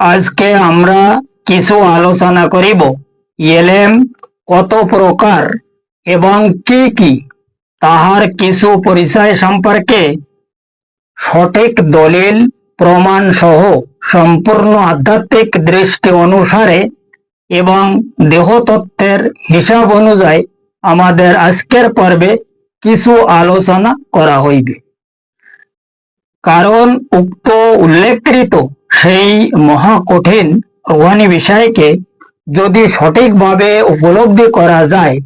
আজকে আমরা কিছু আলোচনা করিব। এলেম কত প্রকার এবং কি কি? তাহার কিছু পরিচয় সম্পর্কে সঠিক দলিল প্রমাণ সহ সম্পূর্ণ আধ্যাত্মিক দৃষ্টি অনুসারে এবং দেহতত্ত্বের হিসাব অনুযায়ী আমাদের আজকের পর্বে কিছু আলোচনা করা হইবে। কারণ উক্ত উল্লেখকৃত সেই মহা কঠিন রোহানি বিষয়কে যদি সঠিকভাবে উপলব্ধি করা যায়,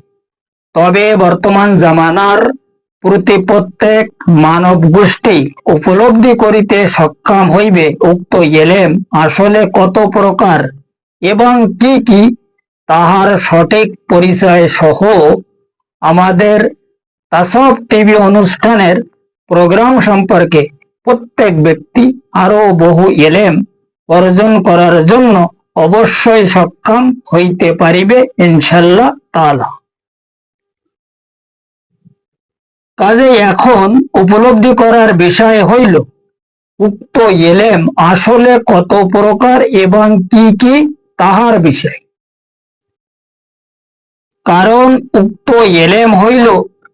তবে বর্তমান জামানার প্রতি প্রত্যেক মানব গোষ্ঠী উপলব্ধি করিতে সক্ষম হইবে। উক্ত এলেম আসলে কত প্রকার এবং কি কি, তাহার সঠিক পরিচয় সহ আমাদের তাসব টিভি অনুষ্ঠানের প্রোগ্রাম সম্পর্কে প্রত্যেক ব্যক্তি আরও বহু এলেম অর্জন করার জন্য অবশ্যই সক্ষম হইতে পারিবে ইনশাল্লাহ তালা কাজে এখন উপলব্ধি করার বিষয় হইল, উক্ত এলেম আসলে কত প্রকার এবং কি কি তাহার বিষয়। কারণ উক্ত এলেম হইল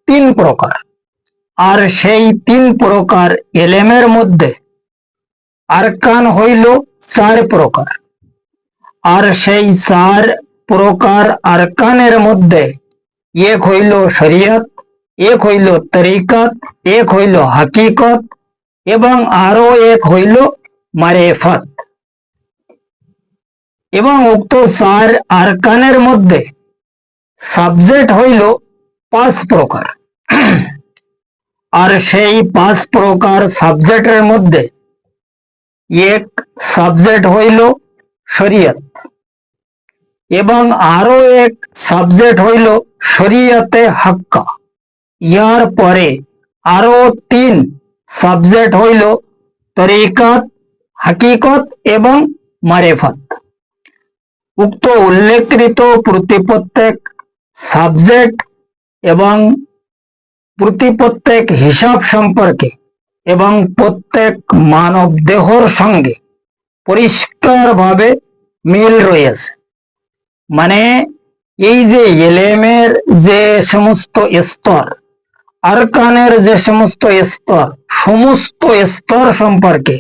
তিন প্রকার। আর সেই তিন প্রকার এলেমের মধ্যে আরকান হইল চার প্রকার। আর সেই চার প্রকার আরকানের মধ্যে এক হইল শরিয়ত, এক হইল তরিকত, এক হইল হাকিকত এবং আরও এক হইল মারেফত। এবং উক্ত চার আরকানের মধ্যে সাবজেক্ট হইল পাঁচ প্রকার। আর সেই পাঁচ প্রকার সাবজেক্টের মধ্যে এক সাবজেক্ট হইল শরীয়ত এবং আরও এক সাবজেক্ট হইল শরীয়তে হাক্কা। ইয়ার পরে আরও তিন সাবজেক্ট হইল তরিকত, হাকিকত এবং মারেফত। উক্ত উল্লেখকৃত প্রতি প্রত্যেক সাবজেক্ট এবং প্রতি প্রত্যেক হিসাব সম্পর্কে এবং প্রত্যেক মানব দেহর সঙ্গে পরিষ্কারভাবে মিল রয়েছে। মানে এই যে এলেমের যে সমস্ত স্তর, আরকানের যে সমস্ত স্তর সমস্ত স্তর সম্পর্কে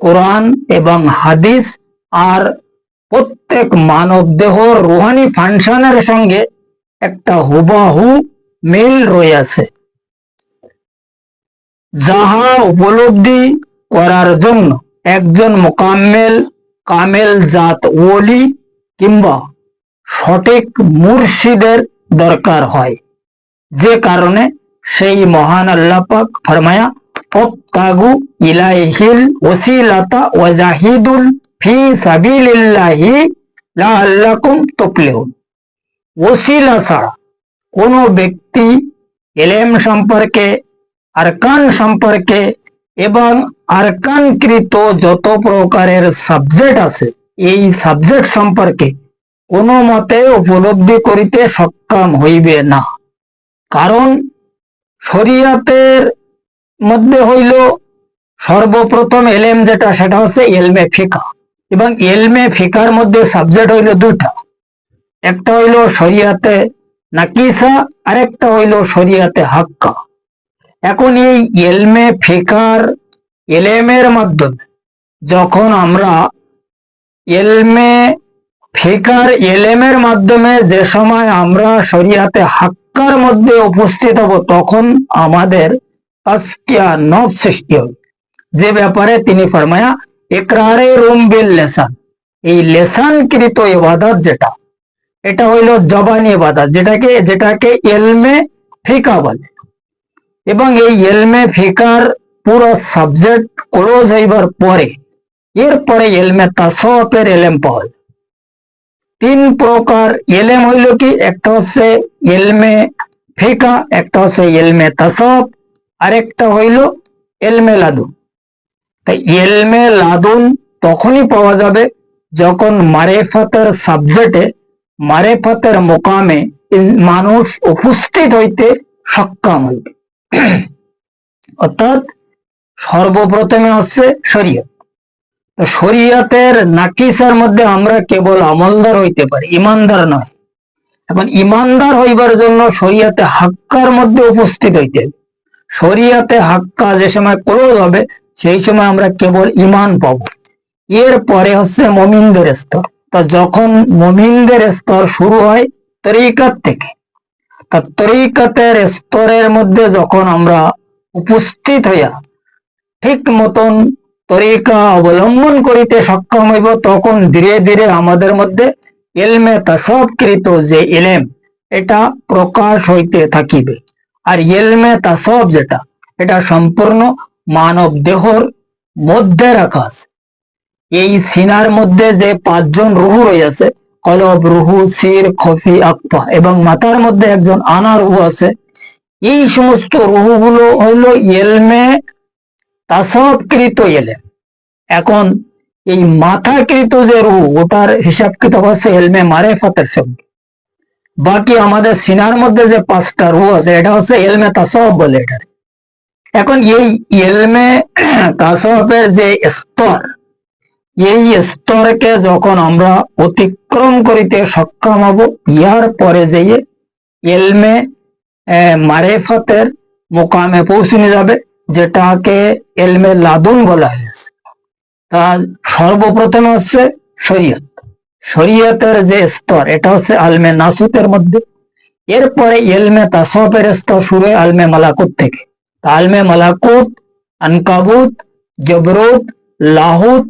কোরআন এবং হাদিস আর প্রত্যেক মানব দেহ রুহানি ফাংশনের সঙ্গে একটা হুবাহু মিল রয়েছে যাহা উপলব্ধি করার জন্য একজন মোকাম্মেল, কামেল জাত ওলি কিংবা সঠিক মুর্শিদের দরকার হয়। যে কারণে সেই মহান আল্লাপাক ফরমায়া ফত্তাগু ইলাইহিল ওসিলাতা ওয়াজাহিদুল ফি সাবিলিল্লাহি তুফলিহুন। ওসিলা ছাড়া কোনো ব্যক্তি এলেম সম্পর্কে, আরকান সম্পর্কে এবং আরকানকৃত যত প্রকারের সাবজেক্ট আছে, এই সাবজেক্ট সম্পর্কে কোনো মতে উপলব্ধি করিতে সক্ষম হইবে না। কারণ শরিয়াতের মধ্যে হইল সর্বপ্রথম এলেম যেটা, সেটা হচ্ছে এলমে ফিকা। এবং এলমে ফিকার মধ্যে সাবজেক্ট হইল দুটা একটা হইল শরিয়াতে নাকিসা আরেকটা হইল শরিয়াতে হাক্কা। এখন এই এলমে ফিকার, এলেমের মাধ্যমে যখন আমরা এলমে ফিকার, এলেমের মাধ্যমে যে সময় আমরা শরিয়াতে হাক্কার মধ্যে উপস্থিত হব, তখন আমাদের তাস্কিয়া নব সৃষ্টি হবে। যে ব্যাপারে তিনি ফরমায়া একরারে রুম বিল লেসান। এই লেসানকৃত ইবাদত যেটা এটা হইল জবানি ইবাদত যেটাকে যেটাকে এলমে ফিকা বলে এবং এই এলমে ফিকার পুরো সাবজেক্ট ক্লোজ হইবার পরে, এরপরে এলমে তাসফের এলেম পাওয়া যায়। তিন প্রকার এলেম হইল কি, একটা হচ্ছে এলমে ফিকা, একটা হচ্ছে এলমে তাসফ আরেকটা হইল এলমে লাদুন তাই এলমে লাদুন তখনই পাওয়া যাবে যখন মারেফাতের সাবজেক্টে মারেফাতের মোকামে মানুষ উপস্থিত হইতে সক্ষম হইবে। অর্থাৎ সর্বপ্রথমে হচ্ছে শরীয়ত। শরিয়াতের নাকিসার মধ্যে আমরা কেবল আমলদার হইতে পারি, ইমানদার নয়। এখন ইমানদার হইবার জন্য শরিয়াতে হাক্কার মধ্যে উপস্থিত হইতে। শরিয়াতে হাক্কা যে সময় ক্লোজ হবে, সেই সময় আমরা কেবল ইমান পাব। এর পরে হচ্ছে মমিনদের স্তর। তা যখন মমিনদের স্তর শুরু হয় তরিকাত থেকে, তা তরিকাতের স্তরের মধ্যে যখন আমরা উপস্থিত হইয়া ঠিক মতন তরিকা অবলম্বন করিতে সক্ষম হইব, তখন ধীরে ধীরে আমাদের মধ্যে এলমে তাসবকৃত যে এলেম এটা প্রকাশ হইতে থাকিবে। আর এলমে তাসব যেটা, এটা সম্পূর্ণ মানব দেহর মধ্যে রাখা আছে এই সিনার মধ্যে যে পাঁচজন রুহু রয়েছে, কলব, রুহু, সির, খফি আকপা এবং মাথার মধ্যে একজন আনা রুহু আছে। এই সমস্ত রুহুগুলো হইল এলমে তাসবকৃত এলেম এখন এই মাথাকৃত যে রুহু, ওটার হিসাব কিতাব আছে এলমে মারেফাতের সঙ্গে। বাকি আমাদের সিনার মধ্যে যে পাঁচটা রুহ আছে, এটা হচ্ছে এলমে তাসব বলে এটা। এখন এই এলমে তাসবের যে স্তর এই স্তরকে যখন আমরা অতিক্রম করিতে সক্ষম হব ইহার পরে যেয়ে এলমে মারেফতের মোকামে পৌঁছনে যাবে, যেটাকে এলমে লাদুন বলা হয়েছে তার সর্বপ্রথম হচ্ছে শরীয়ত। শরীয়তের যে স্তর, এটা হচ্ছে আলমে নাসুতের মধ্যে। এরপরে এলমে তাসফের স্তর শুরু হয় আলমে মালাকুত থেকে। আলমে মালাকুত, আনকাবুত, জবরুত, লাহুত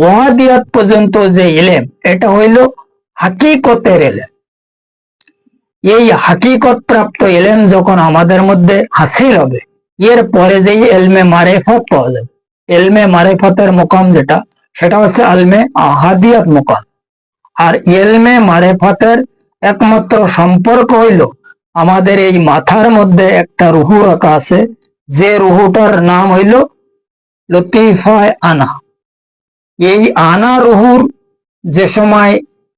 ওয়াদিয়াত পর্যন্ত যে এলেম, এটা হইল হাকিকতের এলেম। এই হাকিকত প্রাপ্ত এলেম যখন আমাদের মধ্যে হাসিল হবে, এর পরে যে এলমে মারেফত পাওয়া যাবে। এলমে মারেফতের মোকাম যেটা, সেটা হচ্ছে আলমে আহাদিয়াত মোকাম। আর এলমে মারেফতের একমাত্র সম্পর্ক হইল আমাদের এই মাথার মধ্যে একটা রুহু রাখা আছে, যে রুহুটার নাম হইল লতিফায় আনা। এই আনা রুহুর যে সময়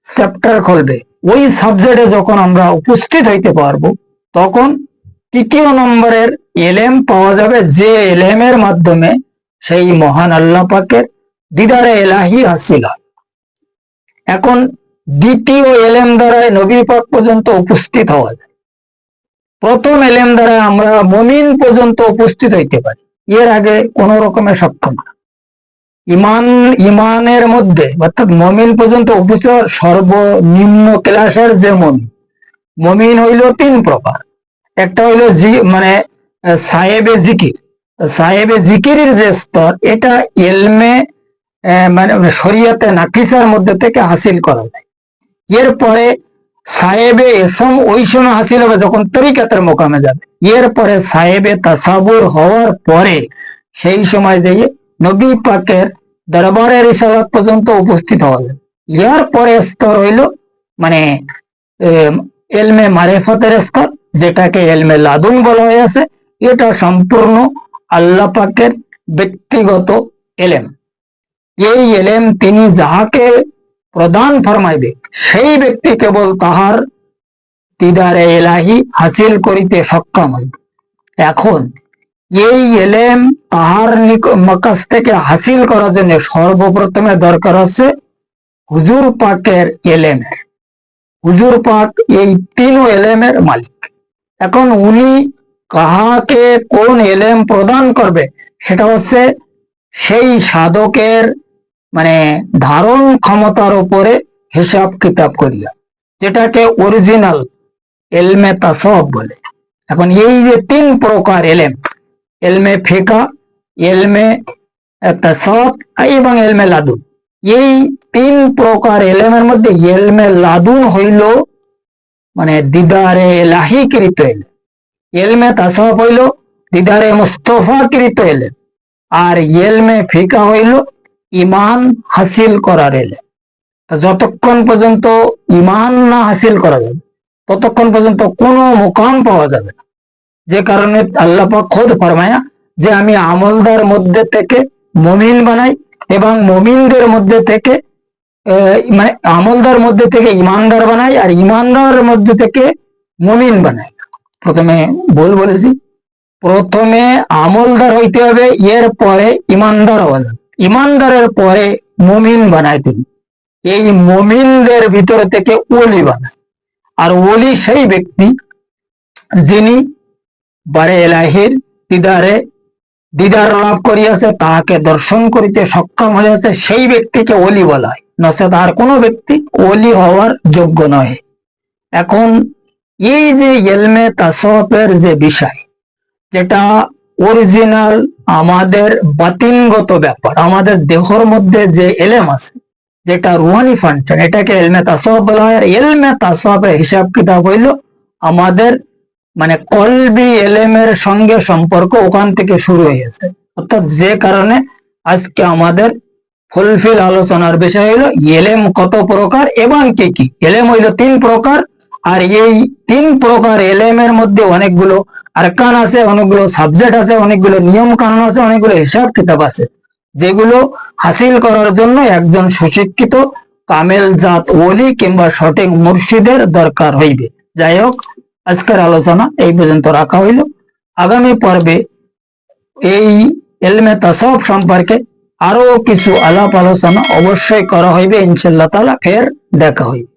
চ্যাপ্টার খুলবে, ওই সাবজেক্টে যখন আমরা উপস্থিত হইতে পারব, তখন তৃতীয় নম্বরের এলেম পাওয়া যাবে যে এলেমের মাধ্যমে সেই মহান আল্লাহ পাকের দিদারে এলাহি হাসিল। এখন দ্বিতীয় এলেম দ্বারায় নবী পাক পর্যন্ত উপস্থিত হওয়া যায়। প্রথম এলেম দ্বারা আমরা মমিন পর্যন্ত উপস্থিত হইতে পারি। এর আগে কোন রকমের সক্ষম না। ইমান, ইমানের মধ্যে, অর্থাৎ মমিন পর্যন্ত উপস্থিত সর্বনিম্ন ক্লাসের যে মমিন মমিন হইল তিন প্রকার। একটা হইল জি মানে সাহেবে জিকির। সাহেবে জিকিরের যে স্তর, এটা এলমে মানে শরিয়াতে নাকিসার মধ্যে থেকে হাসিল করা যায়। এরপরে সাহেবে এসম, ওই সময় হাসিল হবে যখন তরিকাতের মোকামে যাবে। এরপরে সাহেবে তাসাবুর হওয়ার পরে সেই সময় দিয়ে নবী পাকের দরবারের ইসালাত পর্যন্ত উপস্থিত হলেন ইয়ার পরে স্তর হইল মানে এলমে মারেফতের স্তর, যেটাকে এলমে লাদুন বলা হয়েছে এটা সম্পূর্ণ আল্লাহ পাকের ব্যক্তিগত এলেম। এই এলেম তিনি যাহাকে প্রদান ফরমাইবে, সেই ব্যক্তি কেবল তাহার দিদারে এলাহি হাসিল করিতে সক্ষম হইবে এখন এই এলেম নিক- কাছ থেকে হাসিল করার জন্য সর্বপ্রথমে দরকার হচ্ছে হুজুর পাকের এলেমের। হুজুর পাক এই তিন এলেমের মালিক। এখন উনি কাহাকে কোন এলেম প্রদান করবে সেটা হচ্ছে সেই সাধকের মানে ধারণ ক্ষমতার উপরে হিসাব কিতাব করিয়া, যেটাকে অরিজিনাল এলমে তাসব বলে। এখন এই যে তিন প্রকার এলেম এলমে ফেকা, এলমে তাসব এবং এলমে লাদুন এই তিন প্রকার এলেমের মধ্যে এলমে লাদুন হইল মানে দিদারে লাহিকৃত এলেম। এলমে তাসব হইল দিদারে মুস্তফা কৃত এলেম। আর এলমে ফিকা হইল ইমান হাসিল করার এলেম। যতক্ষণ পর্যন্ত ইমান না হাসিল করা যাবে, ততক্ষণ পর্যন্ত কোনো মোকাম পাওয়া যাবে না। যে কারণে আল্লাহ পাক খোদ ফরমায়া যে আমি আমলদার মধ্যে থেকে মমিন বানাই এবং মমিনদের মধ্যে থেকে মানে আমলদার মধ্যে থেকে ইমানদার বানাই আর ইমানদার মধ্যে থেকে মমিন বানাই। প্রথমে ভুল বলেছি। প্রথমে আমলদার হইতে হবে, এর পরে ইমানদার হওয়া যাবে ইমানদারের পরে মমিন বানায় তিনি এই মমিনদের ভিতর থেকে ওলি বানায় আর ওলি সেই ব্যক্তি যিনি বারে এলাহির দিদারে, দিদার লাভ করিয়াছে, তাহাকে দর্শন করিতে সক্ষম হইয়াছে সেই ব্যক্তিকে ওলি বলা হয় নচেত আর কোনো ব্যক্তি ওলি হওয়ার যোগ্য নয় এখন এই যে এলমে তাসফের যে বিষয়, যেটা অরিজিনাল আমাদের বাতিনগত ব্যাপার, আমাদের দেহর মধ্যে যে এলেম আছে, যেটা রুহানি ফাংশন, এটাকে এলমে তাসফ বলা হয়। এলমে তাসফের হিসাব কিতাব হইল আমাদের মানে কলবি এলেমের সঙ্গে সম্পর্ক ওখান থেকে শুরু হয়েছে অর্থাৎ যে কারণে আজকে আমাদের ফুলফিল আলোচনার বিষয় হলো, এলেম কত প্রকার এবং কি কি? এলেম হইল তিন প্রকার, আর এই তিন প্রকার এলেমের মধ্যে অনেকগুলো আরকান আছে, অনেকগুলো সাবজেক্ট আছে, অনেকগুলো নিয়ম কানুন আছে, অনেকগুলো হিসাব কিতাব আছে, যেগুলো হাসিল করার জন্য একজন সুশিক্ষিত কামেল জাত ওলি কিংবা সঠিক মুর্শিদের দরকার হইবে। যাই হোক আজকের আলোচনা এই পর্যন্ত রাখা হইল। আগামী পর্বে এই এলমে তাসব সম্পর্কে আরও কিছু আলাপ আলোচনা অবশ্যই করা হইবে। ইনশাল্লাহ তালা ফের দেখা হইবে।